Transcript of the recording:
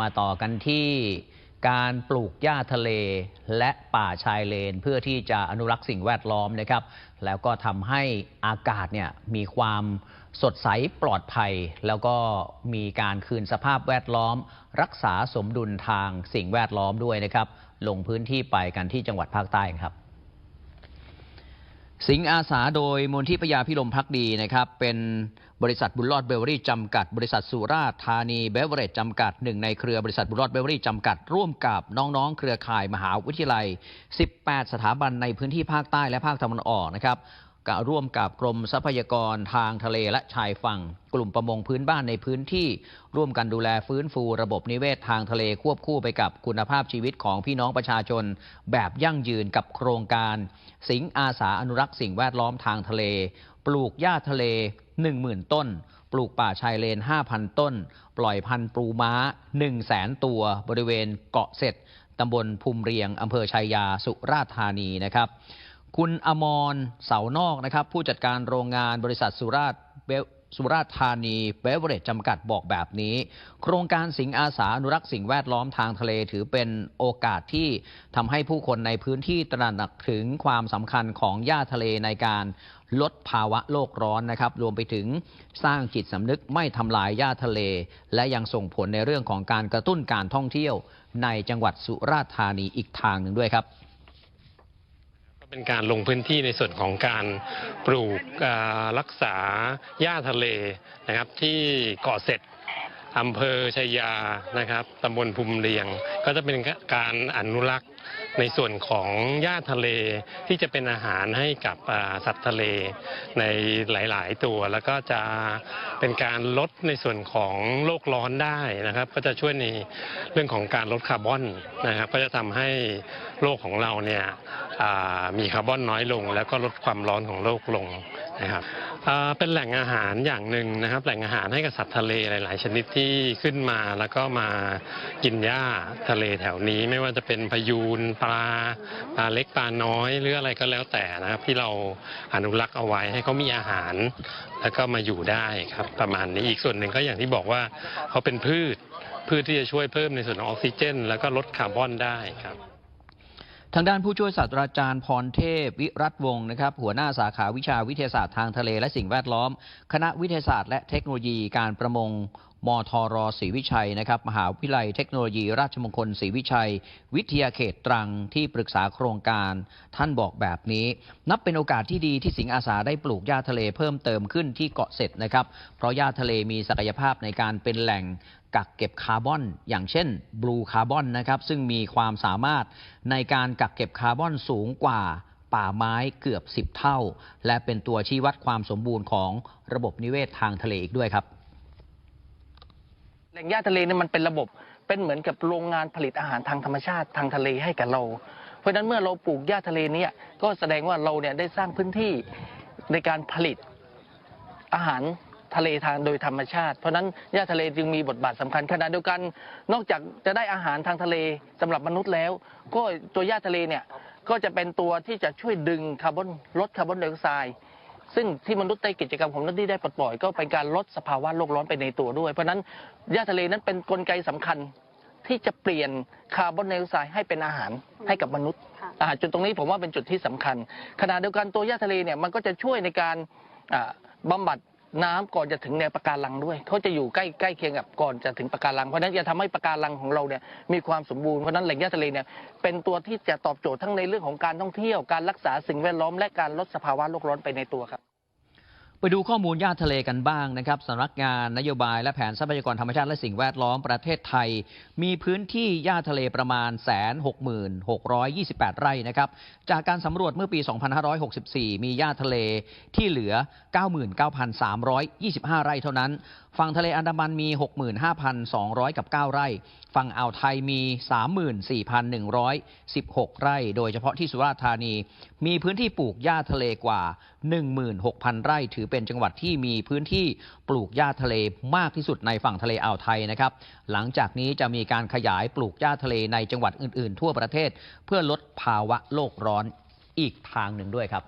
มาต่อกันที่การปลูกหญ้าทะเลและป่าชายเลน เพื่อที่จะอนุรักษ์สิ่งแวดล้อมนะครับ แล้วก็ทำให้อากาศเนี่ยมีความสดใสปลอดภัย แล้วก็มีการคืนสภาพแวดล้อม รักษาสมดุลทางสิ่งแวดล้อมด้วยนะครับ ลงพื้นที่ไปกันที่จังหวัดภาคใต้ครับ สิงอาสาโดยมูลที่พยาพิลมพักดีนะครับ เป็นบริษัทบุญรอดเบเวอรี่จำกัด บริษัทสุราธานีเบเวอเรจจำกัดหนึ่งในเครือบริษัทบุญรอดเบเวอรี่จำกัด ร่วมกับน้องๆ เครือข่ายมหาวิทยาลัย 18 สถาบันในพื้นที่ภาคใต้และภาคตะวันออกนะครับ ก็ร่วมกับกรมทรัพยากรทางทะเลและชายฝั่ง กลุ่มประมงพื้นบ้านในพื้นที่ ร่วมกันดูแลฟื้นฟูระบบนิเวศทางทะเลควบคู่ไปกับคุณภาพชีวิตของพี่น้องประชาชน แบบยั่งยืนกับโครงการ สิงอาสาอนุรักษ์สิ่งแวดล้อมทางทะเล ปลูกหญ้าทะเล 10,000 ต้น ปลูกป่าชายเลน 5,000 ต้น ปล่อยพันธุ์ปูม้า 100,000 ตัว บริเวณเกาะเสร็จตำบลภูมิเรียงอำเภอชัยยาสุราษฎร์ธานีนะครับ คุณอมรเสานอกนะครับ ผู้จัดการโรงงานบริษัทสุราษฎร์สุราษฎร์ธานีเบเวอเรจจำกัดบอกแบบนี้ โครงการสิงห์อาสาอนุรักษ์สิ่งแวดล้อมทางทะเลถือเป็นโอกาสที่ทำให้ผู้คนในพื้นที่ตระหนักถึงความสำคัญของหญ้าทะเลในการลดภาวะโลกร้อนนะครับ รวมไปถึงสร้างจิตสำนึกไม่ทำลายหญ้าทะเล และยังส่งผลในเรื่องของการกระตุ้นการท่องเที่ยวในจังหวัดสุราษฎร์ธานีอีกทางหนึ่งด้วยครับ เป็นการลงพื้นที่ในส่วนของการปลูกรักษาหญ้าทะเลนะครับที่เกาะเสร็จ อำเภอชัยานะครับตำบลภูมิเรียง ก็จะเป็นการอนุรักษ์ในส่วนของหญ้าทะเลที่จะเป็นอาหารให้กับสัตว์ทะเลในหลาย ๆ ตัว แล้วก็จะเป็นการลดในส่วนของโลกร้อนได้นะครับ ก็จะช่วยในเรื่องของการลดคาร์บอนนะครับ ก็จะทำให้โลกของเราเนี่ยมีคาร์บอนน้อยลง แล้วก็ลดความร้อนของโลกลง นะครับเป็นแหล่งอาหารอย่างหนึ่งนะครับ แหล่งอาหารให้กับสัตว์ทะเลหลาย ๆ ชนิดที่ขึ้นมาแล้วก็มากินหญ้าทะเลแถวนี้ ไม่ว่าจะเป็นพยูนปลาปลาเล็กปลาน้อยหรืออะไรก็แล้วแต่นะครับ ที่เราอนุรักษ์เอาไว้ให้เขามีอาหาร แล้วก็มาอยู่ได้ครับประมาณนี้อีกส่วนหนึ่งก็อย่างที่บอกว่าเขาเป็นพืชพืชที่จะช่วยเพิ่มในส่วนของออกซิเจน แล้วก็ลดคาร์บอนได้ครับ ทางด้านผู้ช่วยศาสตราจารย์พรเทพวิรัตวงศ์นะครับ หัวหน้าสาขาวิชาวิทยาศาสตร์ทางทะเลและสิ่งแวดล้อม คณะวิทยาศาสตร์และเทคโนโลยีการประมง มทรศรีวิชัยนะครับมหาวิทยาลัยเทคโนโลยีราชมงคลศรีวิชัย วิทยาเขตตรังที่ปรึกษาโครงการ ท่านบอกแบบนี้ นับเป็นโอกาสที่ดีที่สิงห์อาสาได้ปลูกหญ้าทะเลเพิ่มเติมขึ้นที่เกาะเสร็จนะครับ เพราะหญ้าทะเลมีศักยภาพในการเป็นแหล่งกักเก็บคาร์บอน อย่างเช่นบลูคาร์บอนนะครับซึ่งมีความสามารถในการกักเก็บคาร์บอนสูงกว่าป่าไม้เกือบ 10 เท่า และเป็นตัวชี้วัดความสมบูรณ์ของระบบนิเวศทางทะเลอีกด้วยครับ แหล่งหญ้าทะเลเนี่ยมันเป็นระบบเป็นเหมือนกับโรงงานผลิตอาหารทางธรรมชาติทางทะเลให้กับเรา เพราะฉะนั้นเมื่อเราปลูกหญ้าทะเลเนี่ยก็แสดงว่าเราเนี่ยได้สร้างพื้นที่ในการผลิตอาหารทะเลทางโดยธรรมชาติ เพราะฉะนั้นหญ้าทะเลจึงมีบทบาทสำคัญขณะเดียวกัน นอกจากจะได้อาหารทางทะเลสำหรับมนุษย์แล้ว ก็ตัวหญ้าทะเลเนี่ยก็จะเป็นตัวที่จะช่วยดึงคาร์บอนลดคาร์บอนไดออกไซด์ ซึ่งที่มนุษย์ในกิจกรรมของมนุษย์ที่ได้ปลดปล่อยก็เป็นการลดสภาวะโลกร้อนไปในตัวด้วย เพราะฉะนั้นหญ้าทะเลนั้นเป็นกลไกสำคัญที่จะเปลี่ยนคาร์บอนไดออกไซด์ให้เป็นอาหารให้กับมนุษย์ค่ะอ่าจุดตรงนี้ผมว่าเป็นจุดที่สำคัญขณะเดียวกันตัวหญ้าทะเลเนี่ยมันก็จะช่วยในการอ่าบำบัด น้ำก่อนจะถึงแนวปะการังด้วยเขาจะอยู่ใกล้ใกล้เคียงกับก่อนจะถึงปะการังเพราะฉะนั้นจะทำให้ปะการังของเราเนี่ยมีความสมบูรณ์เพราะฉะนั้นแหล่งหญ้าทะเลเนี่ยเป็นตัวที่จะตอบโจทย์ทั้งในเรื่องของการท่องเที่ยวการรักษาสิ่งแวดล้อมและการลดสภาวะโลกร้อนไปในตัวครับ ไปดูข้อมูลหญ้าทะเลกันบ้างนะครับสำนักงานนโยบายและแผนทรัพยากรธรรมชาติและสิ่งแวดล้อมประเทศไทย มีพื้นที่หญ้าทะเลประมาณ166,628ไร่นะครับ จากการสำรวจเมื่อปี 2564 มีหญ้าทะเลที่เหลือ 99,325 ไร่เท่านั้น ฝั่งทะเลอันดามันมี 65,200 กับ 9 ไร่ ฝั่งอ่าวไทยมี 34,116 ไร่ โดยเฉพาะที่สุราษฎร์ธานี มีพื้นที่ปลูกหญ้าทะเลกว่า 16,000 ไร่ ถือเป็นจังหวัดที่มีพื้นที่ปลูกหญ้าทะเลมากที่สุดในฝั่งทะเลอ่าวไทยนะครับ หลังจากนี้จะมีการขยายปลูกหญ้าทะเลในจังหวัดอื่น ๆ ทั่วประเทศ เพื่อลดภาวะโลกร้อนอีกทางหนึ่งด้วยครับ